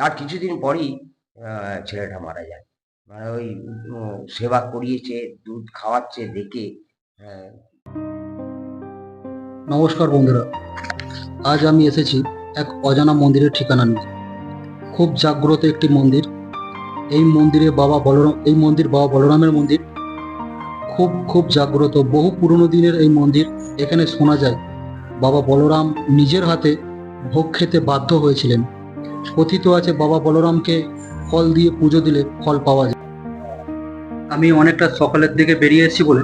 তার কিছুদিন পরই ছেলেটা মারা যায়। মানে ওই সেবা করিয়েছে দুধ খাওয়াচ্ছে দেখে আহ, নমস্কার বন্ধুরা। আজ আমি এসেছি এক অজানা মন্দিরের ঠিকানা নিয়ে। খুব জাগ্রত একটি মন্দির। এই মন্দিরে বাবা বলরাম এই মন্দির বাবা বলরামের মন্দির। খুব খুব জাগ্রত। বহু পুরনো দিনের এই মন্দির এখানে শোনা যায়। বাবা বলরাম নিজের হাতে ভোগ খেতে বাধ্য হয়েছিলেন। কথিত আছে বাবা বলরামকে ফল দিয়ে পুজো দিলে ফল পাওয়া যায়। আমি অনেকটা সকালের দিকে বেরিয়ে এসেছি বলে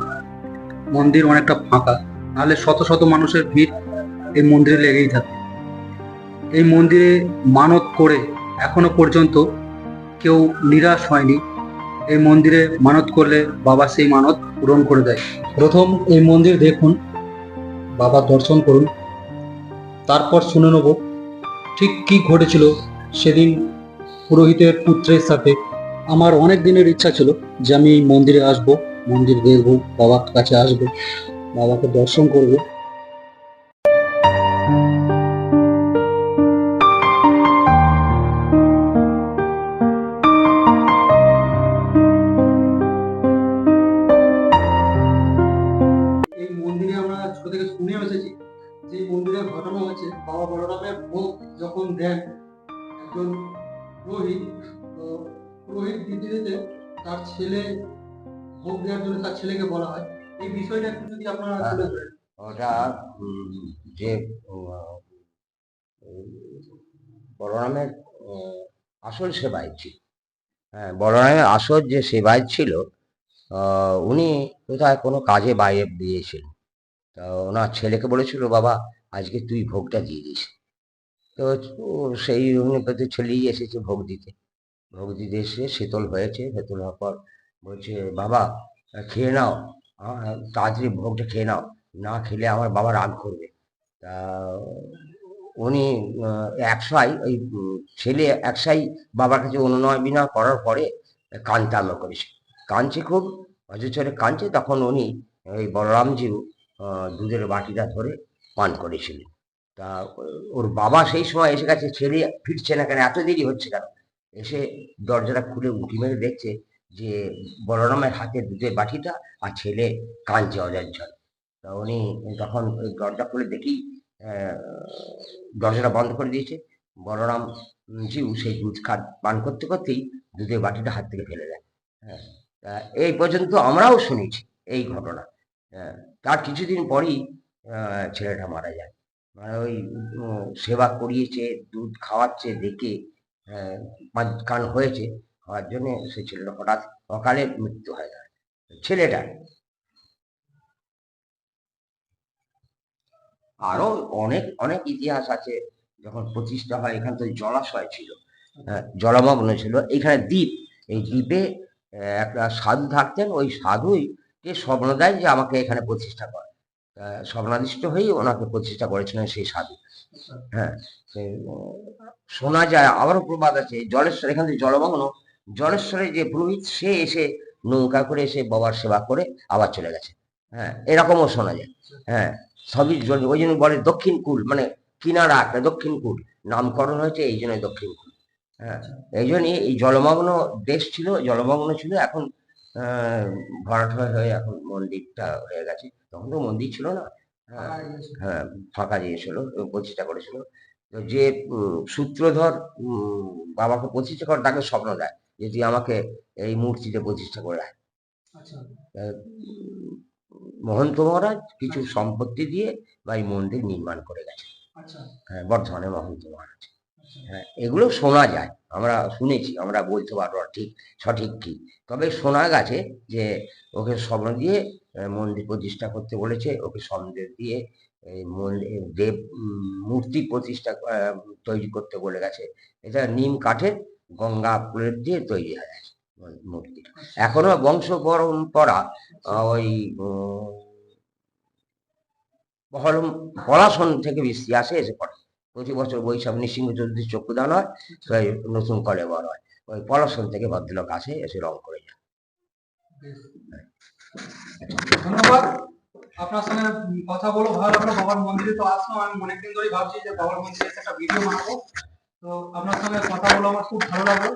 মন্দির অনেকটা ফাঁকা। নাহলে শত শত মানুষের ভিড় এই মন্দিরে লেগেই থাকে। এই মন্দিরে মানত করে এখনও পর্যন্ত কেউ নিরাশ হয়নি। এই মন্দিরে মানত করলে বাবা সেই মানত পূরণ করে দেয়। প্রথম এই মন্দির দেখুন। বাবা দর্শন করুন। তারপর শুনে নেব ঠিক কি ঘটেছিল সেদিন পুরোহিতের পুত্রের সাথে? আমার অনেক দিনের ইচ্ছা ছিল যে আমি মন্দিরে আসব, মন্দির দেখব, বাবার কাছে আসব, বাবাকে দর্শন করব। যে মন্দিরের ঘটনা হচ্ছে বাবা বলরামের ভোগ যখন দেন একজন পুরোহিত তো পুরোহিত দিতে দিতে তার ছেলে ভোগ দেওয়ার জন্য তার ছেলেকে বলা হয়। এই বিষয়টা একটু যদি আপনারা তুলে ধরেন। ওটা যে বলরামের আসল সেবায় ছিল। হ্যাঁ বলরামের আসল যে সেবায় ছিল আহ, উনি কোথায় কোনো কাজে বাইরে দিয়েছিলেন। তা ওনার ছেলেকে বলেছিল বাবা আজকে তুই ভোগটা দিয়ে দিস। তো সেই উনি প্রতি ছেলেই এসেছে ভোগ দিতে। ভোগ দিতে এসে শীতল হয়েছে শীতল হওয়ার পর বলছে বাবা খেয়ে নাও তাড়াতাড়ি ভোগটা খেয়ে নাও না খেলে আমার বাবা রাগ করবে। তা উনি একশাই ওই ছেলে একশাই বাবার কাছে অনুনয় বিনয় করার পরে কানতে আরম্ভ করেছে। কাঁদছে খুব অজচরে কাঁদছে তখন উনি ওই বলরামজিউ আহ, দুধের বাটিটা ধরে পান করেছিলেন তা, ওর বাবা সেই সময় এসে গেছে, ছেলে ফিরছে না কেন, এত দেরি হচ্ছে কেন? এসে দরজাটা খুলে উঁকি মেরে দেখছে যে বলরামের হাতে দুধের বাটিটা আর ছেলে কাঁদছে অজর তা উনি তখন ওই দরজা খুলে দেখি দরজাটা বন্ধ করে দিয়েছে। বলরাম জিউ সেই দুধ খা পান করতে করতেই দুধের বাটিটা হাত থেকে ফেলে দেয়। হ্যাঁ তা এই পর্যন্ত আমরাও শুনেছি এই ঘটনা। তার কিছুদিন পরই ছেলেটা মারা যায়। মানে ওই সেবা করিয়েছে দুধ খাওয়াচ্ছে দেখে পাঁচ কান হয়েছে হওয়ার জন্য সে ছেলেটা হঠাৎ অকালে মৃত্যু হয়ে যায় ছেলেটা আরও অনেক অনেক ইতিহাস আছে যখন প্রতিষ্ঠা হয় এখানে তো জলাশয় ছিল হ্যাঁ, জলমগ্ন ছিল। এখানে দ্বীপ এই দ্বীপে একটা সাধু থাকতেন ওই সাধুই স্বপ্ন দেয় যে আমাকে এখানে প্রতিষ্ঠা করে। স্বপ্নাদিষ্ট হয়েই ওনাকে প্রতিষ্ঠা করেছিলেন সেই সাধু হ্যাঁ শোনা যায়, আবারও প্রবাদ আছে জলেশ্বর, এখান থেকে জলমগ্ন জলেশ্বরে যে পুরোহিত, সে এসে নৌকা করে এসে বাবার সেবা করে আবার চলে গেছে। হ্যাঁ এরকমও শোনা যায়। হ্যাঁ সবই ওই জন্য বলে দক্ষিণ কুল মানে কিনারা একটা দক্ষিণ কূল। নামকরণ হয়েছে, এই জন্য দক্ষিণ কূল। হ্যাঁ এই জন্যই এই জলমগ্ন দেশ ছিল, জলমগ্ন ছিল, এখন আহ, ভরাট হয়ে এখন মন্দিরটা হয়ে গেছে। তখন তো মন্দির ছিল না। হ্যাঁ ফাঁকা দিয়েছিল এবং প্রতিষ্ঠা করেছিল। তো যে সূত্রধর বাবাকে প্রতিষ্ঠা করে তাকে স্বপ্ন দেয় যে তুই আমাকে এই মূর্তিতে প্রতিষ্ঠা করে রাখ। আচ্ছা। মহন্ত মহারাজ কিছু সম্পত্তি দিয়ে বা এই মন্দির নির্মাণ করে গেছে আচ্ছা। হ্যাঁ বর্ধমানে মহন্ত মহারাজ। এগুলো শোনা যায়। আমরা শুনেছি আমরা বলতে পারব ঠিক সঠিক কি। তবে শোনা গেছে যে ওকে স্বপ্ন দিয়ে মন্দির প্রতিষ্ঠা করতে বলেছে ওকে স্বপ্ন দিয়ে দেব মূর্তি প্রতিষ্ঠা তৈরি করতে বলে গেছে এটা নিম কাঠের গঙ্গা ফুলের দিয়ে তৈরি হয়ে গেছে মূ- মূর্তি এখনও বংশ পরম্পরা ওই উম, পহলম পলাশন থেকে বৃষ্টি আসে এসে পড়ে। প্রতি বছর বৈশাখ নৃসিংহ চতুর্থী চক্ষুদান হয় তাই নতুন কলে বড় হয়। ওই পলাশন থেকে ভদ্রলোক আসে, এসে রং করে যায় ধন্যবাদ। আপনার সঙ্গে কথা বলো ভালো লাগল। বাবার মন্দিরে তো আসলাম। আমি অনেকদিন ধরেই ভাবছি যে বাবার মন্দিরে একটা ভিডিও বানাবো। তো আপনার সঙ্গে কথা বলে আমার খুব ভালো লাগল।